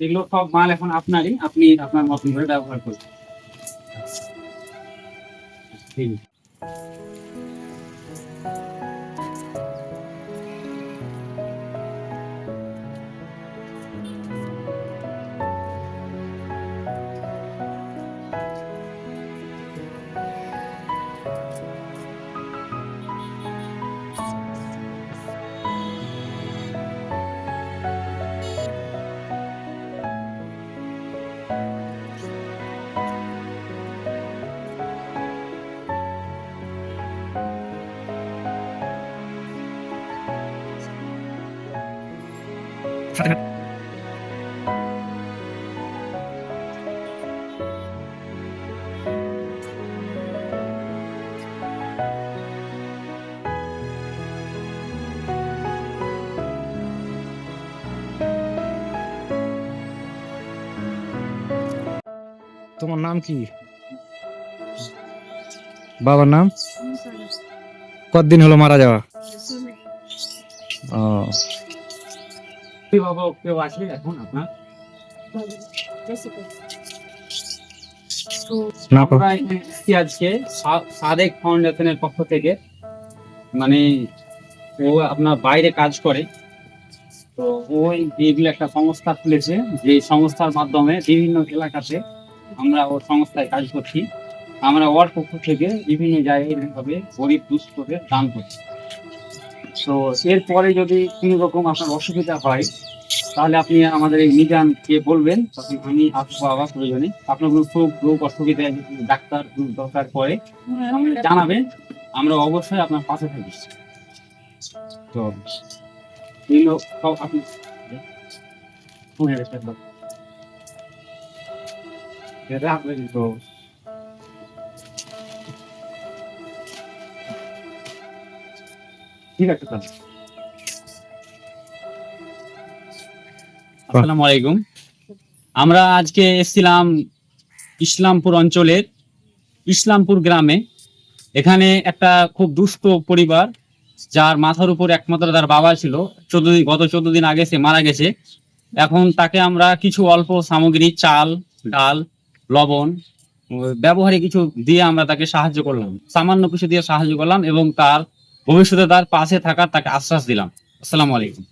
এগুলো সব মাল এখন আপনারই আপনি আপনার মতন করে ব্যবহার করবেন। তোমার নাম কি বাবার নাম কতদিন হলো মারা যাওয়া ও অভিভাবক কেউ আছে এখন আপনার? আমরা এসেছি আজকে সাদেক ফাউন্ডেশনের পক্ষ থেকে। মানে ও আপনার বাইরে কাজ করে। তো ওই যেগুলো একটা সংস্থা খুলেছে যে সংস্থার মাধ্যমে বিভিন্ন এলাকাতে আমরা ওর সংস্থায় কাজ করছি। আমরা ওর পক্ষ থেকে বিভিন্ন জায়গায় এইভাবে গরিব দুস্থদের দান করছি। তো এরপরে যদি কোনো রকম আপনার অসুবিধা হয়, তাহলে আপনি আমাদের এই নিজানকে বলবেন। তখন আমি আসব আবার প্রয়োজনে। আপনার কোনো সুখ রোগ অসুবিধা ডাক্তার দরকার পড়ে। জানাবেন। আমরা অবশ্যই আপনার পাশে থাকি। তো আপনি। আপনার ঠিক আছে তাহলে। আসসালামু আলাইকুম। আমরা আজকে এসেছিলাম ইসলামপুর অঞ্চলের ইসলামপুর গ্রামে। এখানে একটা খুব দুষ্ট পরিবার যার মাথার উপর একমাত্র তার বাবা ছিল। চোদ্দ দিন গত চোদ্দ দিন আগে সে মারা গেছে। এখন তাকে আমরা কিছু অল্প সামগ্রী চাল ডাল লবণ ব্যবহারে কিছু দিয়ে আমরা তাকে সাহায্য করলাম। সামান্য কিছু দিয়ে সাহায্য করলাম এবং তার ভবিষ্যতে তার পাশে থাকার তাকে আশ্বাস দিলাম। আসসালামু আলাইকুম।